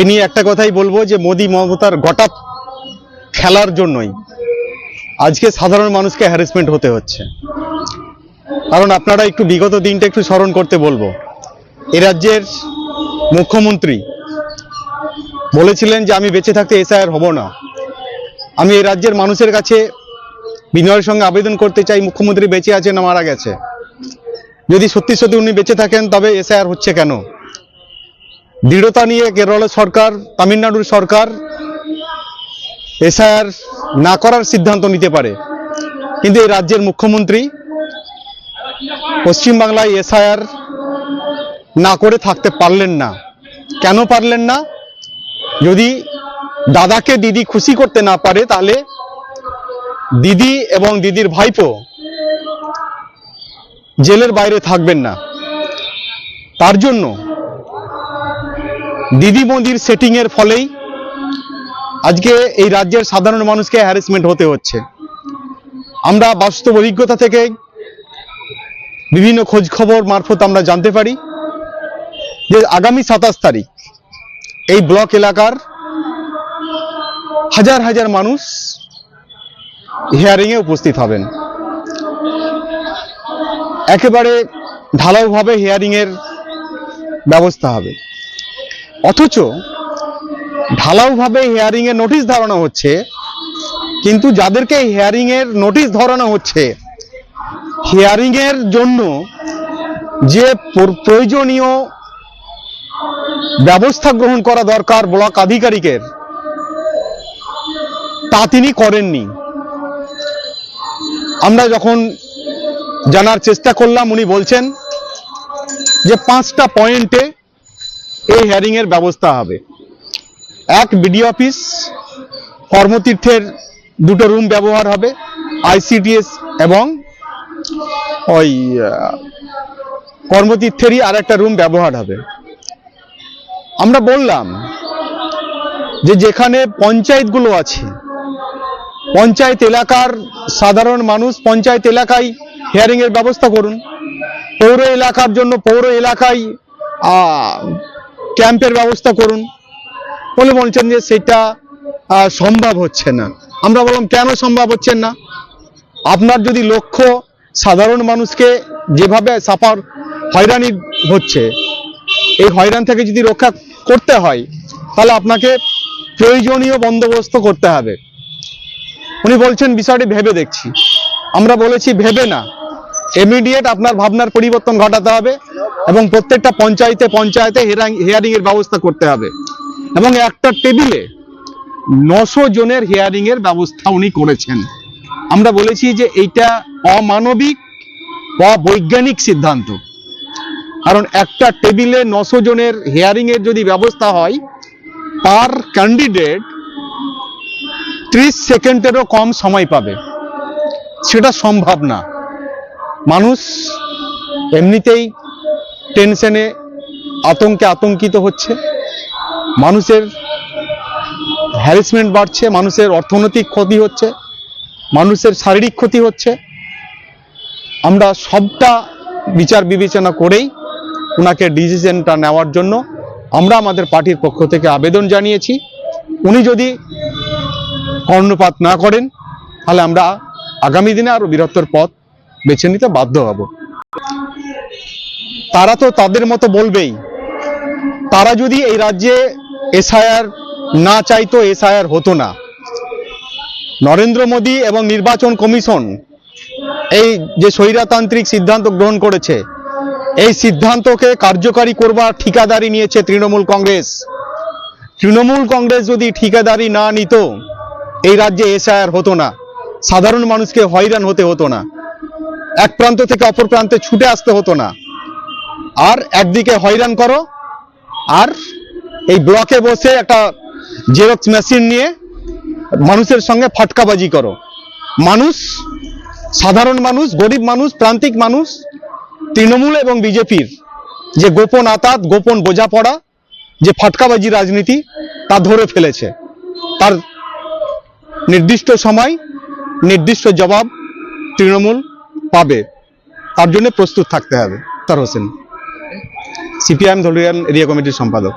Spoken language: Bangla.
এ নিয়ে একটা কথাই বলব যে মোদি মমতার গোটা খেলার জন্যই আজকে সাধারণ মানুষকে হ্যারাসমেন্ট হতে হচ্ছে। কারণ আপনারা একটু বিগত দিনটা একটু স্মরণ করতে বলব। এ রাজ্যের মুখ্যমন্ত্রী বলেছিলেন যে আমি বেঁচে থাকতে এসআইআর হব না। আমি এই রাজ্যের মানুষের কাছে বিনয়ের সঙ্গে আবেদন করতে চাই, মুখ্যমন্ত্রী বেঁচে আছে না মারা গেছে। যদি সত্যি সত্যি উনি বেঁচে থাকেন, তবে এসআইআর হচ্ছে কেন? দৃঢ়তা নিয়ে কেরলের সরকার, তামিলনাড়ুর সরকার এসআইআর না করার সিদ্ধান্ত নিতে পারে। কিন্তু এই রাজ্যের মুখ্যমন্ত্রী পশ্চিমবাংলায় এসআইআর না করে থাকতে পারলেন না। কেন পারলেন না? যদি দাদাকে দিদি খুশি করতে না পারে, তাহলে দিদি এবং দিদির ভাইপো জেলের বাইরে থাকবেন না। তার জন্য দিদি মোদির সেটিং এর ফলেই আজকে এই রাজ্যের সাধারণ মানুষকে হ্যারাসমেন্ট হতে হচ্ছে। আমরা বাস্তব অভিজ্ঞতা থেকে বিভিন্ন খোঁজ খবর মারফত আমরা জানতে পারি যে আগামী সাতাশ তারিখ এই ব্লক এলাকার হাজার হাজার মানুষ হিয়ারিংয়ে উপস্থিত হবেন। একেবারে ঢালাওভাবে হিয়ারিংয়ের ব্যবস্থা হবে। অথচ ঢালাওভাবে হিয়ারিংয়ের নোটিশ ধরানো হচ্ছে, কিন্তু যাদেরকে হিয়ারিংয়ের নোটিশ ধরানো হচ্ছে হিয়ারিংয়ের জন্য যে প্রয়োজনীয় ব্যবস্থা গ্রহণ করা দরকার ব্লক আধিকারিকের, তা তিনি করেননি। আমরা যখন জানার চেষ্টা করলাম, উনি বলছেন যে পাঁচটা পয়েন্টে এই হিয়ারিং এর ব্যবস্থা হবে। এক বিডি অফিস কর্মতীর্থের দুটো রুম ব্যবহার হবে আইসিডিএস এবং ওই কর্মতীর্থেরই আর একটা রুম ব্যবহার হবে। আমরা বললাম যে যেখানে পঞ্চায়েতগুলো আছে, পঞ্চায়েত এলাকার সাধারণ মানুষ পঞ্চায়েত এলাকায় হিয়ারিং এর ব্যবস্থা করুন। পৌর এলাকার জন্য পৌর এলাকায় ক্যাম্পের ব্যবস্থা করুন। বলে বলছেন যে সেটা সম্ভব হচ্ছে না। আমরা বললাম, কেন সম্ভব হচ্ছে না? আপনার যদি লক্ষ্য, সাধারণ মানুষকে যেভাবে সাফার হয়রানি হচ্ছে, এই হয়রান থেকে যদি রক্ষা করতে হয়, তাহলে আপনাকে প্রয়োজনীয় বন্দোবস্ত করতে হবে। উনি বলছেন, বিষয়টি ভেবে দেখছি। আমরা বলেছি, ভেবে না। ইমিডিয়েট আপনার ভাবনার পরিবর্তন ঘটাতে হবে এবং প্রত্যেকটা পঞ্চায়েতে পঞ্চায়েতে হিয়ারিং এর ব্যবস্থা করতে হবে। এবং একটা টেবিলে নশো জনের হিয়ারিং এর ব্যবস্থা উনি করেছেন। আমরা বলেছি যে এইটা অমানবিক, অবৈজ্ঞানিক সিদ্ধান্ত। কারণ একটা টেবিলে নশো জনের হিয়ারিং এর যদি ব্যবস্থা হয় পার ক্যান্ডিডেট ত্রিশ সেকেন্ডেরও কম সময় পাবে। সেটা সম্ভব না। মানুষ এমনিতেই টেনশনে আতঙ্কে আতঙ্কিত হচ্ছে। মানুষের হ্যারাসমেন্ট বাড়ছে, মানুষের অর্থনৈতিক ক্ষতি হচ্ছে, মানুষের শারীরিক ক্ষতি হচ্ছে। আমরা সবটা বিচার বিবেচনা করেই ওনাকে ডিসিশনটা নেওয়ার জন্য আমরা আমাদের পার্টির পক্ষ থেকে আবেদন জানিয়েছি। উনি যদি কর্ণপাত না করেন, তাহলে আমরা আগামী দিনে আরও বৃহত্তর পথ বেছে নিতে বাধ্য হব। তারা তো তাদের মতো বলবেই। তারা যদি এই রাজ্যে এসআইআর না চাইতো, এসআইআর হতো না। নরেন্দ্র মোদী এবং নির্বাচন কমিশন এই যে স্বৈরাতান্ত্রিক সিদ্ধান্ত গ্রহণ করেছে, এই সিদ্ধান্তকে কার্যকারী করবার ঠিকাদারি নিয়েছে তৃণমূল কংগ্রেস। তৃণমূল কংগ্রেস যদি ঠিকাদারি না নিত, এই রাজ্যে এসআইআর হতো না। সাধারণ মানুষকে হয়রান হতে হতো না। এক প্রান্ত থেকে অপর প্রান্তে ছুটে আসতে হতো না। আর একদিকে হয়রান করো, আর এই ব্লকে বসে একটা জেরক্স মেশিন নিয়ে মানুষের সঙ্গে ফাটকাবাজি করো। মানুষ, সাধারণ মানুষ, গরিব মানুষ, প্রান্তিক মানুষ, তৃণমূল এবং বিজেপির যে গোপন আতাত, গোপন বোঝাপড়া, যে ফাটকাবাজি রাজনীতি, তা ধরে ফেলেছে। তার নির্দিষ্ট সময়, নির্দিষ্ট জবাব তৃণমূল পাবে তার জন্য প্রস্তুত থাকতে হবে। তার হোসেন সিপিআইএম ধরিয়ান এরিয়া কমিটির সম্পাদক।